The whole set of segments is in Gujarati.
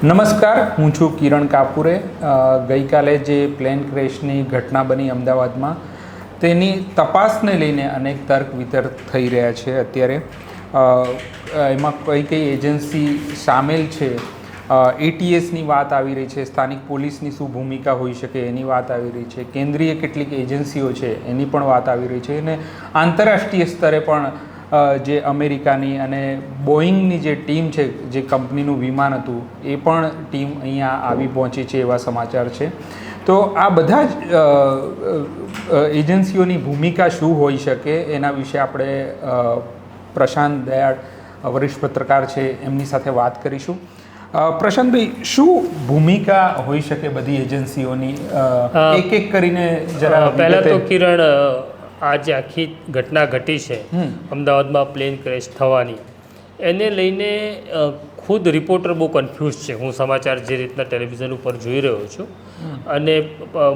નમસ્કાર, હું છું કિરણ કાપુરે. ગઈકાલે જે પ્લેન ક્રેશની ઘટના બની અમદાવાદમાં, તેની તપાસને લઈને અનેક તર્ક વિતર્ક થઈ રહ્યા છે અત્યારે. એમાં કઈ કઈ એજન્સી સામેલ છે એટીએસની વાત આવી રહી છે, સ્થાનિક પોલીસની શું ભૂમિકા હોઈ શકે એની વાત આવી રહી છે, કેન્દ્રીય કેટલીક એજન્સીઓ છે એની પણ વાત આવી રહી છે અને આંતરરાષ્ટ્રીય સ્તરે પણ જે અમેરિકાની અને બોઈંગની જે ટીમ છે જે કંપનીનું વિમાન હતું એ પણ ટીમ અહીંયા આવી પહોંચી છે એવા સમાચાર છે. તો આ બધા જ એજન્સીઓની ભૂમિકા શું હોઈ શકે એના વિશે આપણે પ્રશાંત દયાળ વરિષ્ઠ પત્રકાર છે એમની સાથે વાત કરીશું. પ્રશાંતભાઈ શું ભૂમિકા હોઈ શકે બધી એજન્સીઓની? એક એક કરીને જરા પહેલાં તો કિરણ આ જે આખી ઘટના ઘટી છે. અમદાવાદમાં પ્લેન ક્રેશ થવાની. એને લઈને ખુદ રિપોર્ટર બહુ કન્ફ્યુઝ છે. હું સમાચાર જે રીતના ટેલિવિઝન ઉપર જોઈ રહ્યો છું. અને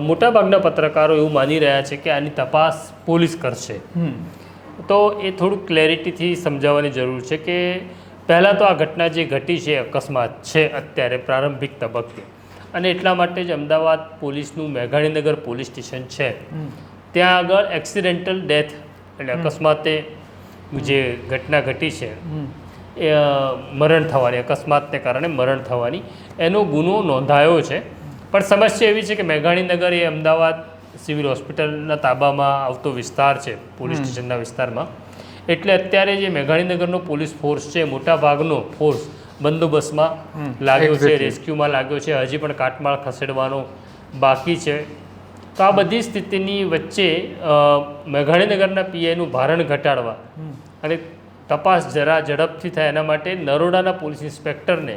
મોટાભાગના પત્રકારો એવું માની રહ્યા છે કે આની તપાસ પોલીસ કરશે. તો એ થોડુંક ક્લેરિટીથી સમજાવવાની જરૂર છે કે પહેલાં તો આ ઘટના જે ઘટી છે અકસ્માત છે અત્યારે પ્રારંભિક તબક્કે. અને એટલા માટે જ અમદાવાદ પોલીસનું મેઘાણીનગર પોલીસ સ્ટેશન છે. ત્યાં આગળ એક્સિડેન્ટલ ડેથ એટલે અકસ્માતે જે ઘટના ઘટી છે એ મરણ થવાની અકસ્માતને કારણે મરણ થવાની એનો ગુનો નોંધાયો છે. પણ સમસ્યા એવી છે કે મેઘાણીનગર એ અમદાવાદ સિવિલ હોસ્પિટલના તાબામાં આવતો વિસ્તાર છે પોલીસ સ્ટેશનના વિસ્તારમાં. એટલે અત્યારે જે મેઘાણીનગરનો પોલીસ ફોર્સ છે મોટા ભાગનો ફોર્સ બંદોબસ્તમાં લાગ્યો છે રેસ્ક્યુમાં લાગ્યો છે. હજી પણ કાટમાળ ખસેડવાનો બાકી છે. તો આ બધી સ્થિતિની વચ્ચે મેઘાણીનગરના પીઆઈનું ભારણ ઘટાડવા અને તપાસ જરા ઝડપથી થાય એના માટે નરોડાના પોલીસ ઇન્સ્પેક્ટરને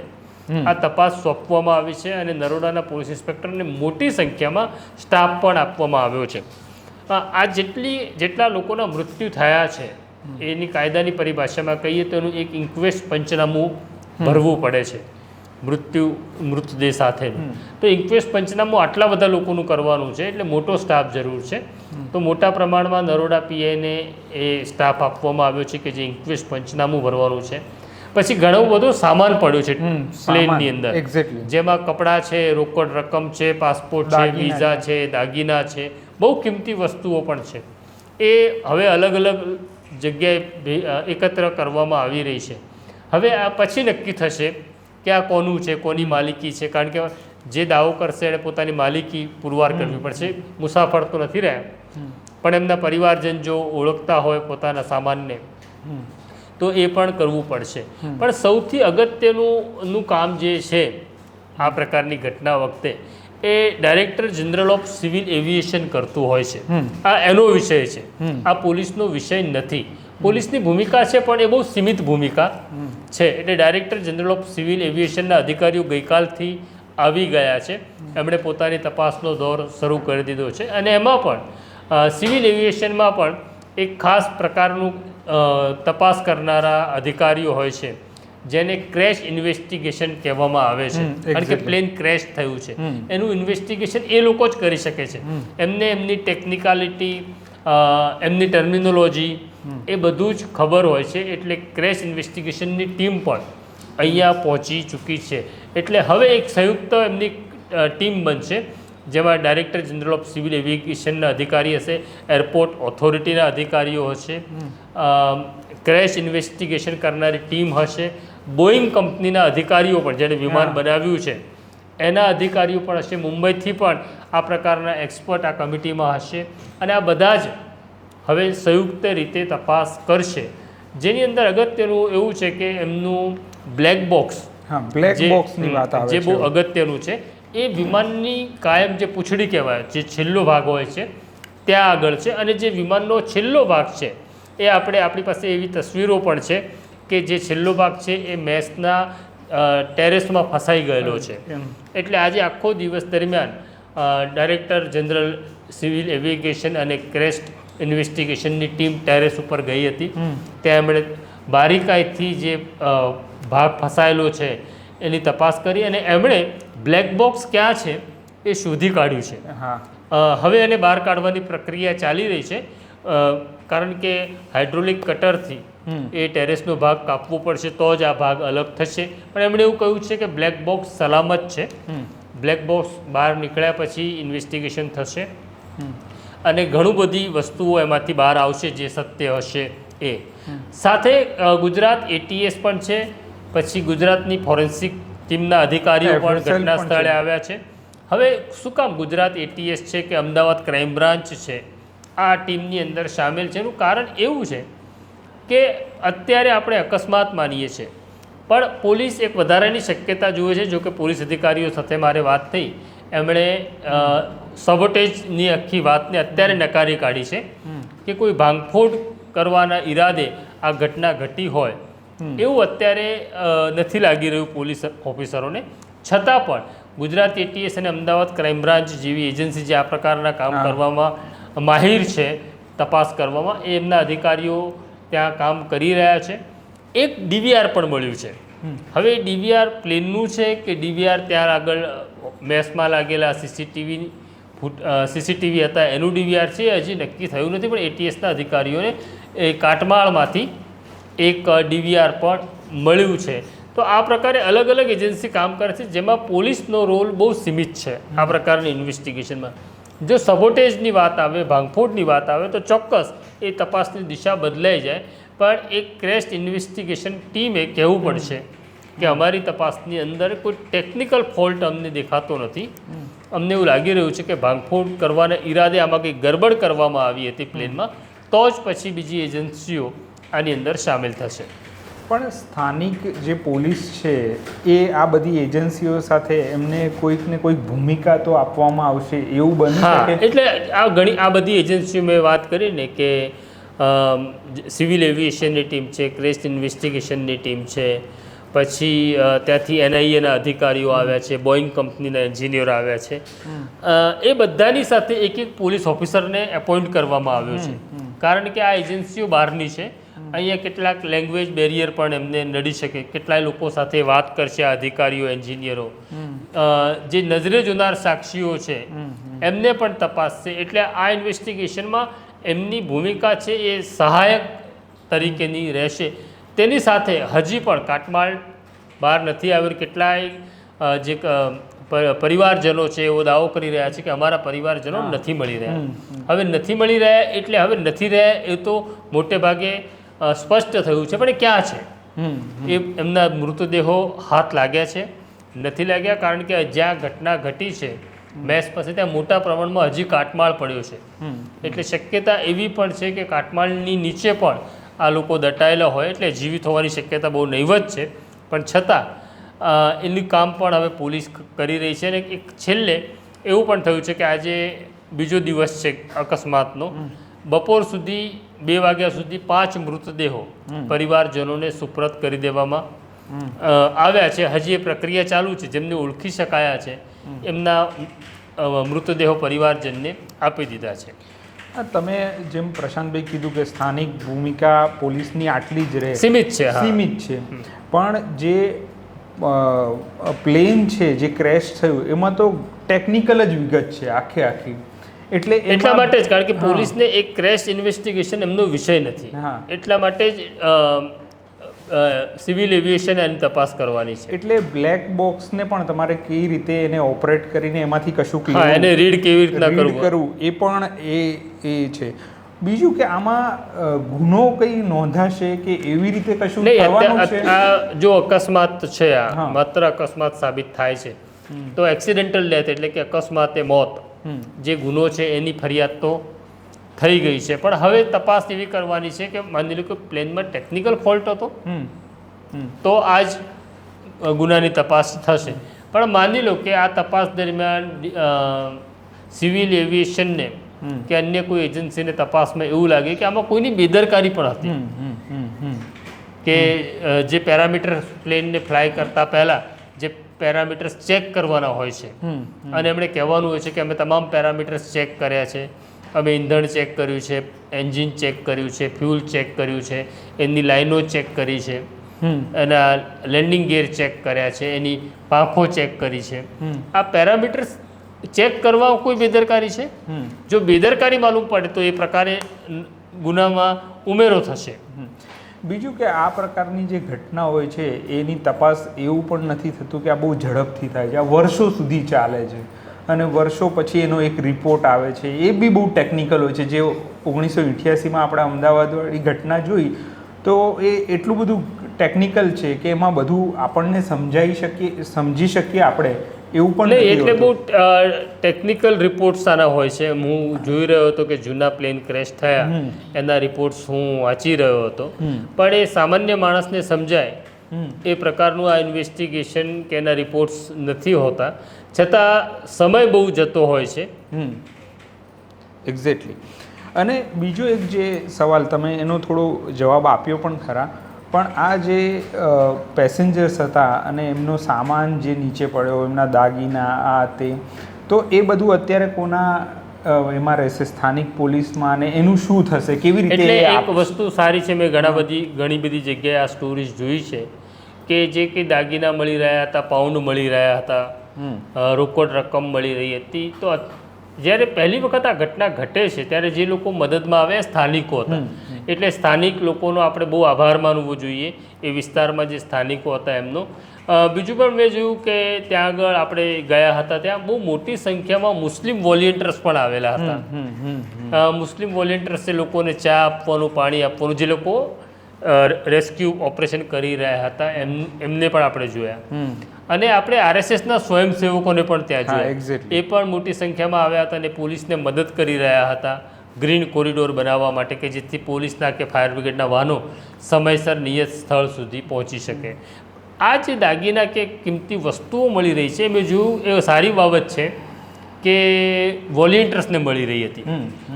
આ તપાસ સોંપવામાં આવી છે અને નરોડાના પોલીસ ઇન્સ્પેક્ટરને મોટી સંખ્યામાં સ્ટાફ પણ આપવામાં આવ્યો છે. આ આ જેટલી જેટલા લોકોના મૃત્યુ થયા છે એની કાયદાની પરિભાષામાં કહીએ તો એનું એક ઇન્ક્વેસ્ટ પંચનામું ભરવું પડે છે. મૃત્યુ મૃતદેહ સાથે. તો ઇન્ક્વેસ્ટ પંચનામું આટલા બધા લોકોનું કરવાનું છે એટલે મોટો સ્ટાફ જરૂર છે. તો મોટા પ્રમાણમાં નરોડા પીઆઈને એ સ્ટાફ આપવામાં આવ્યો છે કે જે ઇન્ક્વેસ્ટ પંચનામું ભરવાનું છે. પછી ઘણો બધો સામાન પડ્યો છે પ્લેનની અંદર. જેમાં કપડાં છે રોકડ રકમ છે પાસપોર્ટ છે વિઝા છે. દાગીના છે બહુ કિંમતી વસ્તુઓ પણ છે. એ હવે અલગ અલગ જગ્યાએ એકત્ર કરવામાં આવી રહી છે. હવે આ પછી નક્કી થશે કે આ કોનું છે કોની માલિકી છે? કારણ કે જે દાવો કરશે એણે પોતાની માલિકી પુરવાર કરવી પડશે. મુસાફર તો નથી રહ્યા. પણ એમના પરિવારજન જો ઓળખતા હોય પોતાના સામાનને તો એ પણ કરવું પડશે. પણ સૌથી અગત્યનું નું કામ જે છે આ પ્રકારની ઘટના વખતે એ director general of civil aviation કરતું હોય છે. આ એનો વિષય છે. આ પોલીસનો વિષય નથી. પોલીસની ભૂમિકા છે પણ એ બહુ સીમિત ભૂમિકા છે. એટલે ડાયરેક્ટર જનરલ ઓફ સિવિલ એવિએશનના અધિકારીઓ ગઈકાલથી આવી ગયા છે. એમણે પોતાની તપાસનો દોર શરૂ કરી દીધો છે. અને એમાં પણ સિવિલ એવિએશનમાં પણ એક ખાસ પ્રકારનું તપાસ કરનારા અધિકારીઓ હોય છે જેને ક્રેશ ઇન્વેસ્ટિગેશન કહેવામાં આવે છે. કારણ કે પ્લેન ક્રેશ થયું છે. એનું ઇન્વેસ્ટિગેશન એ લોકો જ કરી શકે છે. એમને એમની ટેકનિકાલિટી એમની ટર્મિનોલોજી એ બધું જ ખબર હોય છે એટલે ક્રેશ ઇન્વેસ્ટિગેશનની ટીમ પણ અહીંયા પહોંચી ચૂકી છે. એટલે હવે એક સંયુક્ત એમની ટીમ બનશે જેમાં ડાયરેક્ટર જનરલ ઓફ સિવિલ એવિએશનના અધિકારી હશે એરપોર્ટ ઓથોરિટીના અધિકારીઓ હશે ક્રેશ ઇન્વેસ્ટિગેશન કરનારી ટીમ હશે બોઈંગ કંપનીના અધિકારીઓ પણ જેણે વિમાન બનાવ્યું છે. એના અધિકારીઓ પણ હશે મુંબઈથી પણ આ પ્રકારના એક્સપર્ટ આ કમિટીમાં હશે અને આ બધા જ હવે સંયુક્ત રીતે તપાસ કરશે. જેની અંદર અગત્યનું એવું છે કે એમનું બ્લેક બોક્સ હા બ્લેક જે- બોક્સની વાત આવે જે બહુ અગત્યનું છે એ વિમાનની કાયમ જે પૂંછડી કહેવાય જે છેલ્લો ભાગ હોય છે ત્યાં આગળ છે અને જે વિમાનનો છેલ્લો ભાગ છે એ આપણે આપણી પાસે એવી તસવીરો પણ છે કે જે છેલ્લો ભાગ છે એ મેસના ટેરેસમાં ફસાઈ ગયેલો છે. એટલે આજે આખો દિવસ દરમિયાન ડાયરેક્ટર જનરલ સિવિલ એવિએશન અને ક્રેસ્ટ ઇન્વેસ્ટિગેશનની ટીમ ટેરેસ ઉપર ગઈ હતી. ત્યાં એમણે બારીકાઈથી જે ભાગ ફસાયેલો છે એની તપાસ કરી અને એમણે બ્લેક બોક્સ ક્યાં છે એ શોધી કાઢ્યું છે. હા. હવે એને બહાર કાઢવાની પ્રક્રિયા ચાલી રહી છે. કારણ કે હાઇડ્રોલિક કટરથી. એ ટેરેસનો ભાગ કાપવો પડશે તો જ આ ભાગ અલગ થશે. પણ એમણે એવું કહ્યું છે કે બ્લેક બોક્સ સલામત છે. બ્લેક બોક્સ બહાર નીકળ્યા પછી ઇન્વેસ્ટિગેશન થશે. અને ઘણું બધી વસ્તુઓ એમાંથી બહાર આવશે જે સત્ય હશે એ. સાથે ગુજરાત એટીએસ પણ છે. પછી ગુજરાતની ફોરેન્સિક ટીમના અધિકારીઓ પણ ઘટના સ્થળે આવ્યા છે. હવે શું કામ ગુજરાત એટીએસ છે કે અમદાવાદ ક્રાઇમ બ્રાન્ચ છે? આ ટીમની અંદર સામેલ છે. એનું કારણ એવું છે કે અત્યારે આપણે અકસ્માત માનીએ છીએ. પણ પોલીસ એક વધારાની શક્યતા જુએ છે જો કે પોલીસ અધિકારીઓ સાથે મારે વાત થઈ. એમણે સબોટેજની આખી વાતને અત્યારે નકારી કાઢી છે કે કોઈ ભાંગફોડ કરવાના ઈરાદે આ ઘટના ઘટી હોય. એવું અત્યારે નથી લાગી રહ્યું પોલીસ ઓફિસરોને. છતાં પણ ગુજરાત એટીએસ અને અમદાવાદ ક્રાઇમ બ્રાન્ચ જેવી એજન્સી જે આ પ્રકારના કામ કરવામાં માહિર છે તપાસ કરવામાં એ એમના અધિકારીઓ ત્યાં કામ કરી રહ્યા છે. એક ડીવીઆર પણ મળ્યું છે. હવે ડીવીઆર પ્લેનનું છે કે ડીવીઆર ત્યાં આગળ મેસમાં લાગેલા સીસીટીવી ફૂટ સીસીટીવી હતા એનું ડીવીઆર છે એ હજી નક્કી થયું નથી પણ એટીએસના અધિકારીઓને એ કાટમાળમાંથી એક ડીવીઆર પણ મળ્યું છે. તો આ પ્રકારે અલગ અલગ એજન્સી કામ કરે છે જેમાં પોલીસનો રોલ બહુ સીમિત છે આ પ્રકારની ઇન્વેસ્ટિગેશનમાં. જો સબોટેજની વાત આવે ભાંગફોડની વાત આવે તો ચોક્કસ એ તપાસની દિશા બદલાઈ જાય. પણ એક ક્રેશ ઇન્વેસ્ટિગેશન ટીમે કહેવું પડશે કે અમારી તપાસની અંદર કોઈ ટેકનિકલ ફોલ્ટ અમને દેખાતો નથી. અમને એવું લાગી રહ્યું છે કે ભાંગફોડ કરવાના ઈરાદે આમાં કંઈક ગરબડ કરવામાં આવી હતી પ્લેનમાં તો જ પછી બીજી એજન્સીઓ આની અંદર સામેલ થશે. પણ સ્થાનિક જે પોલીસ છે એ આ બધી એજન્સીઓ સાથે એમને કોઈક ને કોઈક ભૂમિકા તો આપવામાં આવશે એવું બને એટલે આ ઘણી આ બધી એજન્સીઓ મેં વાત કરી ને કે સિવિલ એવિએશનની ટીમ છે ક્રેસ્ટ ઇન્વેસ્ટિગેશનની ટીમ છે પછી ત્યાંથી એનઆઈએના અધિકારીઓ આવ્યા છે બોઈંગ કંપનીના એન્જિનિયર આવ્યા છે. એ બધાની સાથે એક એક પોલીસ ઓફિસરને એપોઇન્ટ કરવામાં આવ્યો છે. કારણ કે આ એજન્સીઓ બહારની છે. અહીંયા કેટલાક લેંગ્વેજ બેરિયર પણ એમને નડી શકે. કેટલાય લોકો સાથે વાત કરશે આ અધિકારીઓ એન્જિનિયરો. જે નજરે જોનાર સાક્ષીઓ છે એમને પણ તપાસશે. એટલે આ ઇન્વેસ્ટિગેશનમાં એમની ભૂમિકા છે એ સહાયક તરીકેની રહેશે. તેની સાથે હજી પણ કાટમાળ બહાર નથી આવ્યું કેટલાય જે પરિવારજનો છે એવો દાવો કરી રહ્યા છે કે અમારા પરિવારજનો નથી મળી રહ્યા. હવે નથી મળી રહ્યા એટલે હવે નથી રહ્યા એ તો મોટે ભાગે સ્પષ્ટ થયું છે. પણ એ ક્યાં છે? એ એમના મૃતદેહો હાથ લાગ્યા છે. નથી લાગ્યા કારણ કે જ્યાં ઘટના ઘટી છે મેસ પાસે ત્યાં મોટા પ્રમાણમાં હજી કાટમાળ પડ્યો છે. એટલે શક્યતા એવી પણ છે કે કાટમાળની નીચે પણ આ લોકો દટાયેલા હોય એટલે જીવિત હોવાની શક્યતા બહુ નહીવત છે. પણ છતાં એનું કામ પણ હવે પોલીસ કરી રહી છે અને એક છેલ્લે એવું પણ થયું છે કે આજે બીજો દિવસ છે અકસ્માતનો. બપોર સુધી બે વાગ્યા સુધી પાંચ મૃતદેહો પરિવારજનોને સુપ્રત કરી દેવામાં આવ્યા છે. હજી એ પ્રક્રિયા ચાલુ છે. જેમને ઓળખી શકાયા છે. એમના મૃતદેહો પરિવારજનને આપી દીધા છે. તમે જેમ પ્રશાંતભાઈ કીધું કે સ્થાનિક ભૂમિકા પોલીસની આટલી જ રહે. સીમિત છે સીમિત છે. પણ જે પ્લેન છે જે ક્રેશ થયું એમાં તો ટેકનિકલ જ વિગત છે આખે આખી. એટલે એટલા માટે જ કારણ કે પોલીસને એક ક્રેશ ઇન્વેસ્ટિગેશન એમનો વિષય નથી. હા. એટલા માટે જ સિવિલ એવિએશન એની તપાસ કરવાની છે. એટલે બ્લેક બોક્સને પણ તમારે કઈ રીતે એને ઓપરેટ કરીને એમાંથી કશું હા એને રીડ કેવી રીતના કરવું? કરવું એ પણ એ એ છે. બીજું કે આમાં ગુનો કઈ નોંધાશે કે એવી રીતે કશું થવાનું છે? આ જો અકસ્માત છે આ. માત્ર અકસ્માત સાબિત થાય છે. તો એક્સિડેન્ટલ ડેથ એટલે કે અકસ્માતે મોત. જે ગુનો છે એની ફરિયાદ તો થઈ ગઈ છે. પણ હવે તપાસ એવી કરવાની છે કે માની લો કે પ્લેનમાં ટેકનિકલ ફોલ્ટ હતો તો આ જ ગુનાની તપાસ થશે. પણ માની લો કે આ તપાસ દરમિયાન સિવિલ એવિએશનને કે અન્ય કોઈ એજન્સીને તપાસમાં એવું લાગે કે આમાં કોઈની બેદરકારી પણ હતી. કે જે પેરામીટર પ્લેનને ફ્લાય કરતા પહેલાં જે પેરામીટર્સ ચેક કરવાના હોય છે. અને એમણે કહેવાનું હોય છે કે અમે તમામ પેરામીટર્સ ચેક કર્યા છે. અમે ઈંધણ ચેક કર્યું છે એન્જિન ચેક કર્યું છે ફ્યુલ ચેક કર્યું છે એની લાઈનો ચેક કરી છે. એના લેન્ડિંગ ગેર ચેક કર્યા છે એની પાંખો ચેક કરી છે. આ પેરામીટર્સ ચેક કરવા કોઈ બેદરકારી છે? જો બેદરકારી માલુમ પડે તો એ પ્રકારે ગુનામાં ઉમેરો થશે. બીજું કે આ પ્રકારની જે ઘટના હોય છે એની તપાસ એવું પણ નથી થતું કે આ બહુ ઝડપથી થાય છે આ વર્ષો સુધી ચાલે છે. અને વર્ષો પછી એનો એક રિપોર્ટ આવે છે. એ બી બહુ ટેકનિકલ હોય છે. જે ઓગણીસો અઠ્યાસીમાં આપણે અમદાવાદવાળી ઘટના જોઈ તો એ એટલું બધું ટેકનિકલ છે કે એમાં બધું આપણને સમજાઈ શકીએ સમજી શકીએ આપણે. એવું પણ નહીં એટલે બહુ ટેકનિકલ રિપોર્ટ્સ આના હોય છે. હું જોઈ રહ્યો હતો કે જૂના પ્લેન ક્રેશ થયા એના રિપોર્ટ્સ હું વાંચી રહ્યો હતો. પણ એ સામાન્ય માણસને સમજાય. એ પ્રકારનું આ ઇન્વેસ્ટિગેશન કે એના રિપોર્ટ્સ નથી હોતા. છતાં સમય બહુ જતો હોય છે. એક્ઝેક્ટલી અને બીજો એક જે સવાલ તમે એનો થોડો જવાબ આપ્યો પણ ખરા પણ આ જે પેસેન્જર્સ હતા અને એમનો સામાન જે નીચે પડ્યો એમના દાગીના આ તે તો એ બધું અત્યારે કોના એમાં રહેશે? સ્થાનિક પોલીસમાં? અને એનું શું થશે? કેવી રીતે એટલે એક વસ્તુ સારી છે મેં ઘણા બધી ઘણી બધી જગ્યાએ આ સ્ટોરીઝ જોઈ છે કે જે કંઈ દાગીના મળી રહ્યા હતા પાઉન્ડ મળી રહ્યા હતા રોકડ રકમ મળી રહી હતી. તો જ્યારે પહેલી વખત આ ઘટના ઘટે છે ત્યારે જે લોકો મદદમાં આવે સ્થાનિકો હતા. એટલે સ્થાનિક લોકોનો આપણે બહુ આભાર માનવો જોઈએ એ વિસ્તારમાં જે સ્થાનિકો હતા એમનો. બીજું પણ મેં જોયું કે ત્યાં આગળ આપણે ગયા હતા ત્યાં બહુ મોટી સંખ્યામાં મુસ્લિમ વોલેન્ટિયર્સ પણ આવેલા હતા. મુસ્લિમ વોલેન્ટિયર્સે લોકોને ચા આપવાનું પાણી આપવાનું જે લોકો રેસ્ક્યુ ઓપરેશન કરી રહ્યા હતા એમ એમને પણ આપણે જોયા. અને આપણે આરએસએસના સ્વયંસેવકોને પણ ત્યાં જોયા. એ પણ મોટી સંખ્યામાં આવ્યા હતા અને પોલીસને મદદ કરી રહ્યા હતા ગ્રીન કોરિડોર બનાવવા માટે કે જેથી પોલીસના કે ફાયર બ્રિગેડના વાહનો સમયસર નિયત સ્થળ સુધી પહોંચી શકે. આ જે દાગીના કે કિંમતી વસ્તુઓ મળી રહી છે મેં જોયું એ સારી બાબત છે કે વોલિયન્ટર્સને મળી રહી હતી.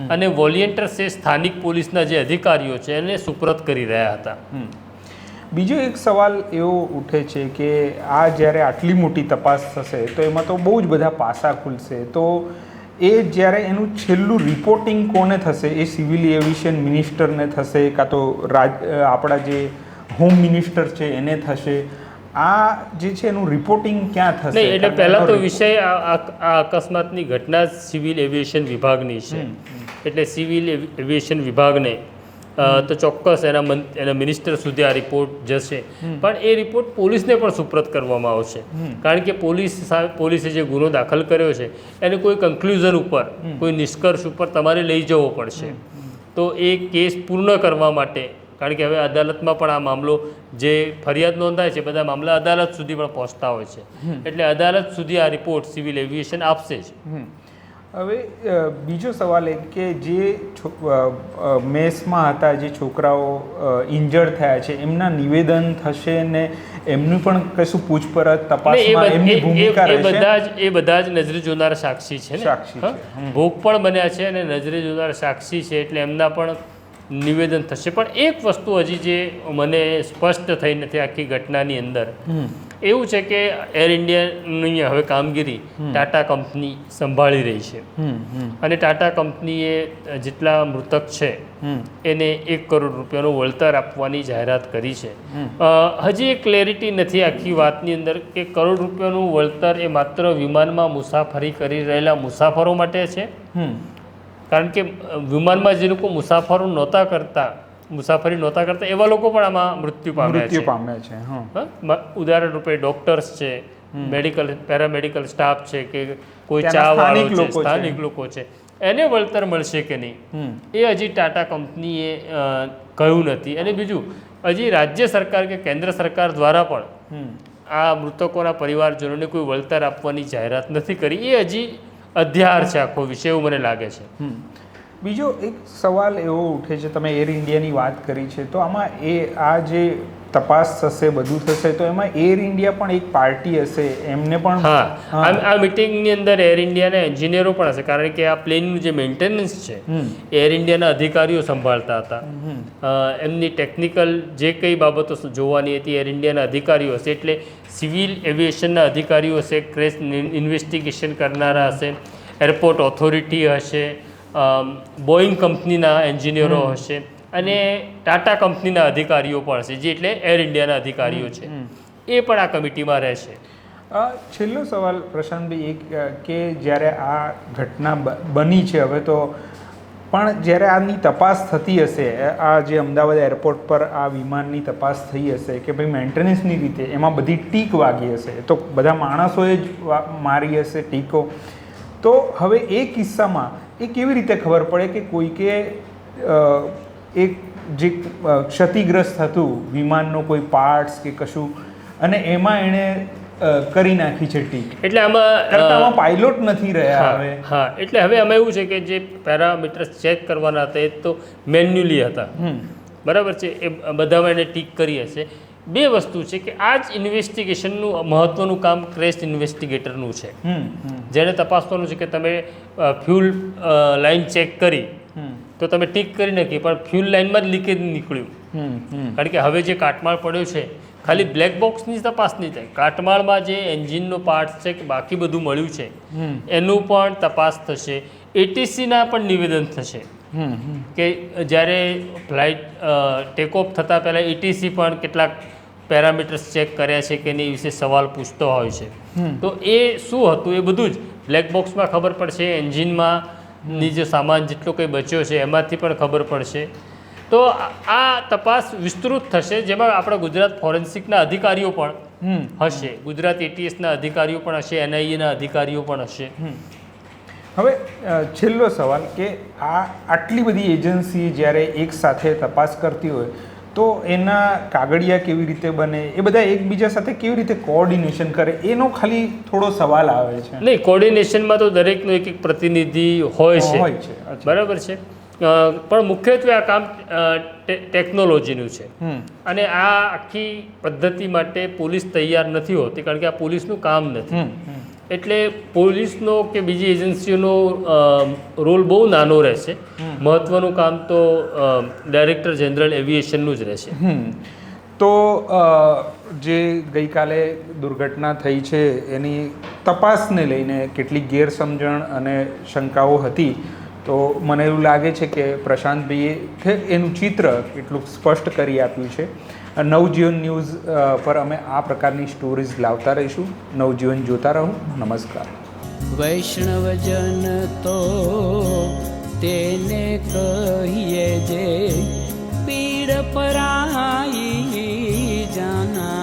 અને વોલિયન્ટર્સ એ સ્થાનિક પોલીસના જે અધિકારીઓ છે એને સુપ્રત કરી રહ્યા હતા. બીજો એક સવાલ એવો ઉઠે છે કે આ જ્યારે આટલી મોટી તપાસ થશે તો એમાં તો બહુ જ બધા પાસા ખુલશે. તો એ જ્યારે એનું છેલ્લું રિપોર્ટિંગ કોને થશે? એ સિવિલ એવિએશન મિનિસ્ટરને થશે કાં તો રાજ આપણા જે હોમ મિનિસ્ટર છે એને થશે. આ જે છે એનું રિપોર્ટિંગ ક્યાં થશે? એટલે પહેલાં તો વિષય આ અકસ્માતની ઘટના સિવિલ એવિએશન વિભાગની છે. એટલે સિવિલ એવિ- એવિએશન વિભાગને તો ચોક્કસ એના એના મિનિસ્ટર સુધી આ રિપોર્ટ જશે. પણ એ રિપોર્ટ પોલીસને પણ સુપ્રત કરવામાં આવશે. કારણ કે પોલીસ પોલીસે જે ગુનો દાખલ કર્યો છે એને કોઈ કન્ક્લુઝન ઉપર કોઈ નિષ્કર્ષ ઉપર તમારે લઈ જવો પડશે. તો એ કેસ પૂર્ણ કરવા માટે કારણ કે હવે અદાલતમાં પણ આ મામલો જે ફરિયાદ નોંધાય છે બધા મામલા અદાલત સુધી પણ પહોંચતા હોય છે. એટલે અદાલત સુધી આ રિપોર્ટ સિવિલ એવિએશન આપશે જ. હવે બીજો સવાલ એ કે જે મેસમાં હતા જે છોકરાઓ ઇન્જર્ડ થયા છે એમના નિવેદન થશે ને એમનું પણ કશું પૂછપરછ તપાસમાં એમની ભૂમિકા રહેશે? બધા જ એ બધા જ નજરે જોનાર સાક્ષી છે ને? સાક્ષી. ભોગ પણ બન્યા છે અને નજરે જોનાર સાક્ષી છે એટલે એમના પણ નિવેદન થશે. પણ એક વસ્તુ હજી જે મને સ્પષ્ટ થઈ નથી આખી ઘટનાની અંદર. એવું છે કે એર ઇન્ડિયાની હવે કામગીરી ટાટા કંપની સંભાળી રહી છે. અને ટાટા કંપનીએ જેટલા મૃતક છે એને એક કરોડ રૂપિયાનું વળતર આપવાની જાહેરાત કરી છે. હજી એક ક્લેરિટી નથી આખી વાતની અંદર કે કરોડ રૂપિયાનું વળતર એ માત્ર વિમાનમાં મુસાફરી કરી રહેલા મુસાફરો માટે છે. કારણ કે વિમાનમાં જે લોકો મુસાફરો નહોતા કરતા મુસાફરી નહોતા કરતા એવા લોકો પણ આમાં મૃત્યુ પામે મૃત્યુ છે. પામ્યા છે ઉદાહરણ રૂપે ડોક્ટર્સ છે મેડિકલ પેરામેડિકલ સ્ટાફ છે કે કોઈ ચા વાળો સ્થાનિક છે લોકો છે. સ્થાનિક લોકો છે. એને વળતર મળશે કે નહીં? એ હજી ટાટા કંપનીએ કહ્યું નથી. અને બીજું હજી રાજ્ય સરકાર કે કેન્દ્ર સરકાર દ્વારા પણ. આ મૃતકોના પરિવારજનોને કોઈ વળતર આપવાની જાહેરાત નથી કરી. એ હજી અધ્યાર છે આખો વિષય એવું મને લાગે છે. બીજો એક સવાલ એવો ઉઠે છે તમે એર ઇન્ડિયાની વાત કરી છે તો આમાં એ આ જે તપાસ થશે બધું થશે તો એમાં એર ઇન્ડિયા પણ એક પાર્ટી હશે એમને પણ હા. આ મિટિંગની અંદર એર ઇન્ડિયાના એન્જિનિયરો પણ હશે કારણ કે આ પ્લેનનું જે મેન્ટેનન્સ છે. એર ઇન્ડિયાના અધિકારીઓ સંભાળતા હતા એમની ટેકનિકલ જે કંઈ બાબતો જોવાની હતી એર ઇન્ડિયાના અધિકારીઓ હશે એટલે સિવિલ એવિએશનના અધિકારીઓ હશે ક્રેશ ઇન્વેસ્ટિગેશન કરનારા હશે એરપોર્ટ ઓથોરિટી હશે બોઈંગ કંપનીના એન્જિનિયરો હશે અને ટાટા કંપનીના અધિકારીઓ પણ હશે જે એટલે એર ઇન્ડિયાના અધિકારીઓ છે. એ પણ આ કમિટીમાં રહેશે. છેલ્લો સવાલ પ્રશાંતભાઈ એક કે જ્યારે આ ઘટના બની છે હવે તો પણ જ્યારે આની તપાસ થતી હશે આ જે અમદાવાદ એરપોર્ટ પર આ વિમાનની તપાસ થઈ હશે કે ભાઈ મેન્ટેનન્સની રીતે એમાં બધી ટીક વાગી હશે તો બધા માણસોએ જ વા- મારી હશે ટીકો. તો હવે એ કિસ્સામાં એ કેવી રીતે ખબર પડે કે કોઈકે એક જે ક્ષતિગ્રસ્ત હતું વિમાનનો કોઈ પાર્ટ્સ કે કશું અને એમાં એણે કરી નાખી છે ટીક એટલે આમાં પાયલોટ નથી રહ્યા હવે. હા એટલે હવે આમાં એવું છે કે જે પેરામીટર્સ ચેક કરવાના હતા એ તો મેન્યુઅલી હતા. બરાબર છે એ બધામાં એને ટીક કરી હશે. બે વસ્તુ છે કે આ જ ઇન્વેસ્ટિગેશનનું મહત્ત્વનું કામ ક્રેશ ઇન્વેસ્ટિગેટરનું છે. જેને તપાસવાનું છે કે તમે ફ્યુલ લાઇન ચેક કરી તો તમે ટીક કરી નાખી પણ ફ્યુલ લાઇનમાં જ લીકેજ નીકળ્યું. કારણ કે હવે જે કાટમાળ પડ્યો છે ખાલી બ્લેક બોક્સની તપાસ નહીં થાય. કાટમાળમાં જે એન્જિનનો પાર્ટ છે કે બાકી બધું મળ્યું છે એનું પણ તપાસ થશે. એટીસીના પણ નિવેદન થશે. કે જ્યારે ફ્લાઇટ ટેક ઓફ થતાં પહેલાં એટીસી પણ કેટલાક પેરામીટર્સ ચેક કર્યા છે કે એની વિશે સવાલ પૂછતો હોય છે. તો એ શું હતું? એ બધું જ. બ્લેક બોક્સમાં ખબર પડશે એન્જિનમાં ની જે સામાન જેટલો કંઈ બચ્યો છે એમાંથી પણ ખબર પડશે. તો આ- આ તપાસ વિસ્તૃત થશે જેમાં આપણા ગુજરાત ફોરેન્સિકના અધિકારીઓ પણ હશે. ગુજરાત એટીએસના અધિકારીઓ પણ હશે એનઆઈએના અધિકારીઓ પણ હશે. હવે છેલ્લો સવાલ કે આ આટલી બધી એજન્સી જ્યારે એકસાથે તપાસ કરતી હોય તો એના કાગળિયા કેવી રીતે બને એ બધા એકબીજા સાથે કેવી રીતે કોઓર્ડિનેશન કરે એનો ખાલી થોડો સવાલ આવે છે. નહીં કોર્ડિનેશનમાં તો દરેકનો એક એક પ્રતિનિધિ હોય છે. હોય છે બરાબર છે. પણ મુખ્યત્વે આ કામ ટેકનોલોજીનું છે. અને આ આખી પદ્ધતિ માટે પોલીસ તૈયાર નથી હોતી કારણ કે આ પોલીસનું કામ નથી. એટલે પોલીસનો કે બીજી એજન્સીઓનો રોલ બહુ નાનો રહેશે. મહત્ત્વનું કામ તો ડાયરેક્ટર જનરલ એવિએશનનું જ રહેશે. તો જે ગઈકાલે દુર્ઘટના થઈ છે એની તપાસને લઈને કેટલી ગેરસમજણ અને શંકાઓ હતી. તો મને એવું લાગે છે કે પ્રશાંતભાઈએ એનું ચિત્ર કેટલું સ્પષ્ટ કરી આપ્યું છે. નવજીવન ન્યૂઝ પર અમે આ પ્રકારની સ્ટોરીઝ લાવતા રહીશું. નવજીવન જોતા રહો. નમસ્કાર. વૈષ્ણવજન તો તેને કહીએ જે, પીડ પરાઈ જાના